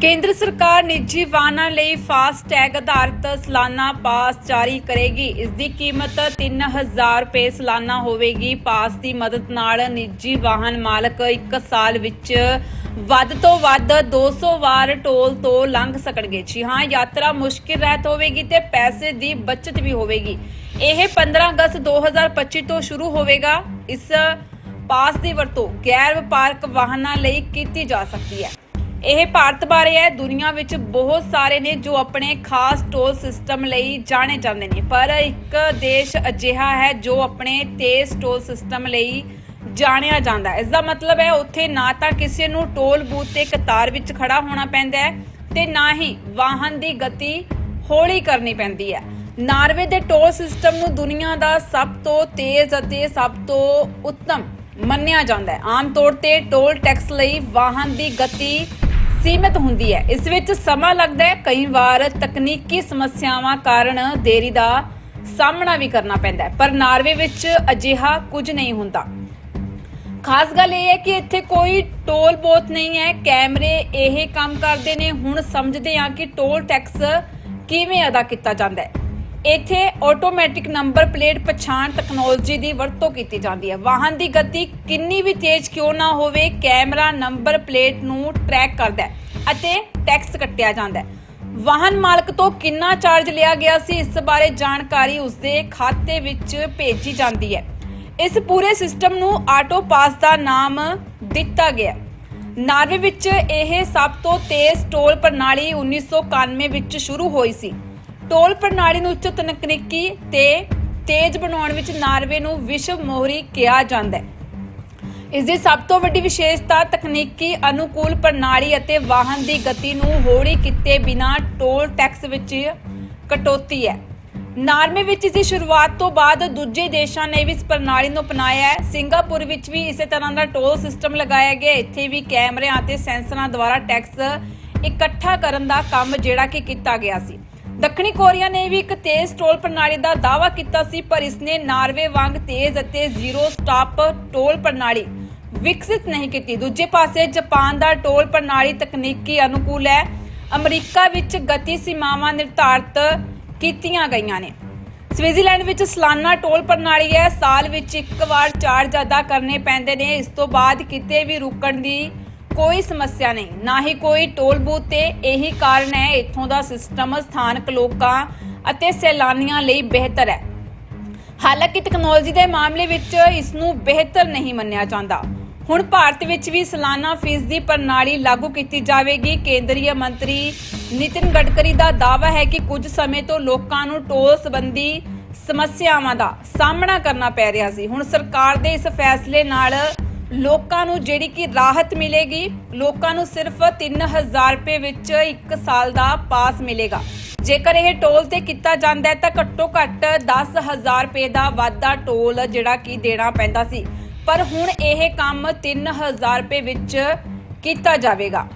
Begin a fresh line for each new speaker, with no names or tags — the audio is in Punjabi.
ਕੇਂਦਰ ਸਰਕਾਰ ਨਿੱਜੀ ਵਾਹਨਾਂ ਲਈ ਫਾਸਟ ਟੈਗ ਆਧਾਰਿਤ ਸਾਲਾਨਾ ਪਾਸ ਜਾਰੀ ਕਰੇਗੀ। ਇਸ ਦੀ ਕੀਮਤ 3000 ਰੁਪਏ ਸਾਲਾਨਾ ਹੋਵੇਗੀ। ਪਾਸ ਦੀ ਮਦਦ ਨਾਲ ਨਿੱਜੀ ਵਾਹਨ ਮਾਲਕ 1 ਸਾਲ ਵਿੱਚ ਵੱਧ ਤੋਂ ਵੱਧ 200 ਵਾਰ ਟੋਲ ਤੋਂ ਲੰਘ ਸਕਣਗੇ। ਜੀ ਹਾਂ, ਯਾਤਰਾ ਮੁਸ਼ਕਿਲ ਰਹਿਤ ਹੋਵੇਗੀ ਤੇ ਪੈਸੇ ਦੀ ਬਚਤ ਵੀ ਹੋਵੇਗੀ। ਇਹ 15 ਅਗਸਤ 2025 ਤੋਂ ਸ਼ੁਰੂ ਹੋਵੇਗਾ। ਇਸ ਪਾਸ ਦੀ ਵਰਤੋਂ ਗੈਰ ਵਪਾਰਕ ਵਾਹਨਾਂ ਲਈ ਕੀਤੀ ਜਾ ਸਕਦੀ ਹੈ। ਇਹ ਭਾਰਤ ਬਾਰੇ ਹੈ, ਦੁਨੀਆ ਵਿੱਚ ਬਹੁਤ ਸਾਰੇ ਨੇ ਜੋ ਆਪਣੇ ਖਾਸ ਟੋਲ ਸਿਸਟਮ ਲਈ ਜਾਣੇ ਜਾਂਦੇ ਨੇ। ਪਰ ਇੱਕ ਦੇਸ਼ ਅਜਿਹਾ ਹੈ ਜੋ ਆਪਣੇ ਤੇਜ਼ ਟੋਲ ਸਿਸਟਮ ਲਈ ਜਾਣਿਆ ਜਾਂਦਾ ਹੈ। ਇਸ ਦਾ ਮਤਲਬ ਹੈ, ਉੱਥੇ ਨਾ ਤਾਂ ਕਿਸੇ ਨੂੰ ਟੋਲ ਬੂਥ ਤੇ ਕਤਾਰ ਵਿੱਚ ਖੜਾ ਹੋਣਾ ਪੈਂਦਾ ਹੈ ਤੇ ਨਾ ਹੀ ਵਾਹਨ ਦੀ ਗਤੀ ਹੌਲੀ ਕਰਨੀ ਪੈਂਦੀ ਹੈ। ਨਾਰਵੇ ਦੇ ਟੋਲ ਸਿਸਟਮ ਨੂੰ ਦੁਨੀਆ ਦਾ ਸਭ ਤੋਂ ਤੇਜ਼ ਅਤੇ ਸਭ ਤੋਂ ਉੱਤਮ ਮੰਨਿਆ ਜਾਂਦਾ ਹੈ। ਆਮ ਤੌਰ ਤੇ ਟੋਲ ਟੈਕਸ ਲਈ ਵਾਹਨ ਦੀ ਗਤੀ ਸੀਮਿਤ ਹੁੰਦੀ ਹੈ। ਇਸ ਵਿੱਚ ਸਮਾਂ ਲੱਗਦਾ ਹੈ। ਕਈ ਵਾਰ ਤਕਨੀਕੀ ਸਮੱਸਿਆਵਾਂ ਕਾਰਨ ਦੇਰੀ ਦਾ ਸਾਹਮਣਾ ਵੀ ਕਰਨਾ ਪੈਂਦਾ ਹੈ। ਪਰ ਨਾਰਵੇ ਵਿੱਚ ਅਜਿਹਾ ਕੁਝ ਨਹੀਂ ਹੁੰਦਾ। ਖਾਸ ਗੱਲ ਇਹ ਹੈ ਕਿ ਇੱਥੇ ਕੋਈ ਟੋਲ ਬੋਤ ਨਹੀਂ ਹੈ। ਕੈਮਰੇ ਇਹ ਕੰਮ ਕਰਦੇ ਨੇ। ਹੁਣ ਸਮਝਦੇ ਹਾਂ ਕਿ ਟੋਲ ਟੈਕਸ ਕਿਵੇਂ ਅਦਾ ਕੀਤਾ ਜਾਂਦਾ ਹੈ। ਇੱਥੇ ਆਟੋਮੈਟਿਕ ਨੰਬਰ ਪਲੇਟ ਪਛਾਣ ਟੈਕਨੋਲੋਜੀ ਦੀ ਵਰਤੋਂ ਕੀਤੀ ਜਾਂਦੀ ਹੈ। ਵਾਹਨ ਦੀ ਗਤੀ ਕਿੰਨੀ ਵੀ ਤੇਜ਼ ਕਿਉਂ ਨਾ ਹੋਵੇ, ਕੈਮਰਾ ਨੰਬਰ ਪਲੇਟ ਨੂੰ ਟਰੈਕ ਕਰਦਾ ਹੈ ਅਤੇ ਟੈਕਸ ਕੱਟਿਆ ਜਾਂਦਾ ਹੈ। ਵਾਹਨ ਮਾਲਕ ਤੋਂ ਕਿੰਨਾ ਚਾਰਜ ਲਿਆ ਗਿਆ ਸੀ, ਇਸ ਬਾਰੇ ਜਾਣਕਾਰੀ ਉਸਦੇ ਖਾਤੇ ਵਿੱਚ ਭੇਜੀ ਜਾਂਦੀ ਹੈ। ਇਸ ਪੂਰੇ ਸਿਸਟਮ ਨੂੰ ਆਟੋ ਪਾਸ ਦਾ ਨਾਮ ਦਿੱਤਾ ਗਿਆ ਨਾਰਵੇ ਵਿੱਚ ਇਹ ਸਭ ਤੋਂ ਤੇਜ਼ ਟੋਲ ਪ੍ਰਣਾਲੀ 1991 ਵਿੱਚ ਸ਼ੁਰੂ ਹੋਈ ਸੀ। ਟੋਲ ਪ੍ਰਣਾਲੀ ਨੂੰ ਉੱਚ ਤਕਨੀਕੀ ਤੇ ਤੇਜ਼ ਬਣਾਉਣ ਵਿੱਚ ਨਾਰਵੇ ਨੂੰ ਵਿਸ਼ਵ ਮੋਹਰੀ ਕਿਹਾ ਜਾਂਦਾ ਹੈ। ਇਸ ਦੀ ਸਭ ਤੋਂ ਵੱਡੀ ਵਿਸ਼ੇਸ਼ਤਾ ਤਕਨੀਕੀ ਅਨੁਕੂਲ ਪ੍ਰਣਾਲੀ ਅਤੇ ਵਾਹਨ ਦੀ ਗਤੀ ਨੂੰ ਹੌਲੀ ਕੀਤੇ ਬਿਨਾ ਟੋਲ ਟੈਕਸ ਵਿੱਚ ਕਟੌਤੀ ਹੈ। ਨਾਰਵੇ ਵਿੱਚ ਇਸ ਦੀ ਸ਼ੁਰੂਆਤ ਤੋਂ ਬਾਅਦ ਦੂਜੇ ਦੇਸ਼ਾਂ ਨੇ ਵੀ ਇਸ ਪ੍ਰਣਾਲੀ ਨੂੰ ਅਪਣਾਇਆ ਹੈ। ਸਿੰਗਾਪੁਰ ਵਿੱਚ ਵੀ ਇਸੇ ਤਰ੍ਹਾਂ ਦਾ ਟੋਲ ਸਿਸਟਮ ਲਗਾਇਆ ਗਿਆ ਇੱਥੇ ਵੀ ਕੈਮਰਿਆਂ ਅਤੇ ਸੈਂਸਰਾਂ ਦੁਆਰਾ ਟੈਕਸ ਇਕੱਠਾ ਕਰਨ ਦਾ ਕੰਮ ਜਿਹੜਾ ਕਿ ਕੀਤਾ ਗਿਆ ਸੀ। ਦੱਖਣੀ ਕੋਰੀਆ ਨੇ ਵੀ ਇੱਕ ਤੇਜ਼ ਟੋਲ ਪ੍ਰਣਾਲੀ ਦਾ ਦਾਅਵਾ ਕੀਤਾ ਸੀ, ਪਰ ਇਸਨੇ ਨਾਰਵੇ ਵਾਂਗ ਤੇਜ਼ ਅਤੇ ਜ਼ੀਰੋ ਸਟਾਪ ਟੋਲ ਪ੍ਰਣਾਲੀ ਵਿਕਸਿਤ ਨਹੀਂ ਕੀਤੀ। ਦੂਜੇ ਪਾਸੇ, ਜਾਪਾਨ ਦਾ ਟੋਲ ਪ੍ਰਣਾਲੀ ਤਕਨੀਕੀ ਅਨੁਕੂਲ ਹੈ। ਅਮਰੀਕਾ ਵਿੱਚ ਗਤੀ ਸੀਮਾਵਾਂ ਨਿਰਧਾਰਤ ਕੀਤੀਆਂ ਗਈਆਂ ਨੇ। ਸਵਿਟਜ਼ਰਲੈਂਡ ਵਿੱਚ ਸਾਲਾਨਾ ਟੋਲ ਪ੍ਰਣਾਲੀ ਹੈ। ਸਾਲ ਵਿੱਚ ਇੱਕ ਵਾਰ ਚਾਰਜ ਅਦਾ ਕਰਨੇ ਪੈਂਦੇ ਨੇ। ਇਸ ਤੋਂ ਬਾਅਦ ਕਿਤੇ ਵੀ ਰੁਕਣ ਦੀ ਕੋਈ ਸਮੱਸਿਆ ਨਹੀਂ, ਨਾ ਹੀ ਕੋਈ ਟੋਲ ਬੂਥ ਤੇ ਇਹੀ ਕਾਰਨ ਹੈ ਇੱਥੋਂ ਦਾ ਸਿਸਟਮ, ਸਥਾਨਕ ਲੋਕਾਂ ਅਤੇ ਸੈਲਾਨੀਆਂ ਲਈ ਬਿਹਤਰ ਹੈ। ਹਾਲਾਂਕਿ ਟੈਕਨੋਲੋਜੀ ਦੇ ਮਾਮਲੇ ਵਿੱਚ ਇਸ ਨੂੰ ਬਿਹਤਰ ਨਹੀਂ ਮੰਨਿਆ ਜਾਂਦਾ। ਹੁਣ ਭਾਰਤ ਵਿੱਚ ਵੀ ਸਾਲਾਨਾ ਫੀਸ ਦੀ ਪ੍ਰਣਾਲੀ ਲਾਗੂ ਕੀਤੀ ਜਾਵੇਗੀ। ਕੇਂਦਰੀ ਮੰਤਰੀ ਨਿਤਿਨ ਗਡਕਰੀ ਦਾ ਦਾਅਵਾ ਹੈ ਕਿ ਕੁਝ ਸਮੇਂ ਤੋਂ ਲੋਕਾਂ ਨੂੰ ਟੋਲ ਸੰਬੰਧੀ ਸਮੱਸਿਆਵਾਂ ਦਾ ਸਾਹਮਣਾ ਕਰਨਾ ਪੈ ਰਿਹਾ ਸੀ। ਹੁਣ ਸਰਕਾਰ ਦੇ ਇਸ ਫੈਸਲੇ ਨਾਲ ਲੋਕਾਂ ਨੂੰ ਜਿਹੜੀ ਕਿ ਰਾਹਤ ਮਿਲੇਗੀ, ਲੋਕਾਂ ਨੂੰ ਸਿਰਫ 3000 ਰੁਪਏ ਵਿੱਚ 1 ਸਾਲ ਦਾ ਪਾਸ ਮਿਲੇਗਾ। ਜੇਕਰ ਇਹ ਟੋਲ ਤੇ ਕੀਤਾ ਜਾਂਦਾ ਹੈ, ਤਾਂ ਘੱਟੋ ਘੱਟ 10000 ਰੁਪਏ ਦਾ ਵਾਧਾ ਟੋਲ ਜਿਹੜਾ ਕਿ ਦੇਣਾ ਪੈਂਦਾ ਸੀ। ਪਰ ਹੁਣ ਇਹ ਕੰਮ 3000 ਰੁਪਏ ਵਿੱਚ ਕੀਤਾ ਜਾਵੇਗਾ।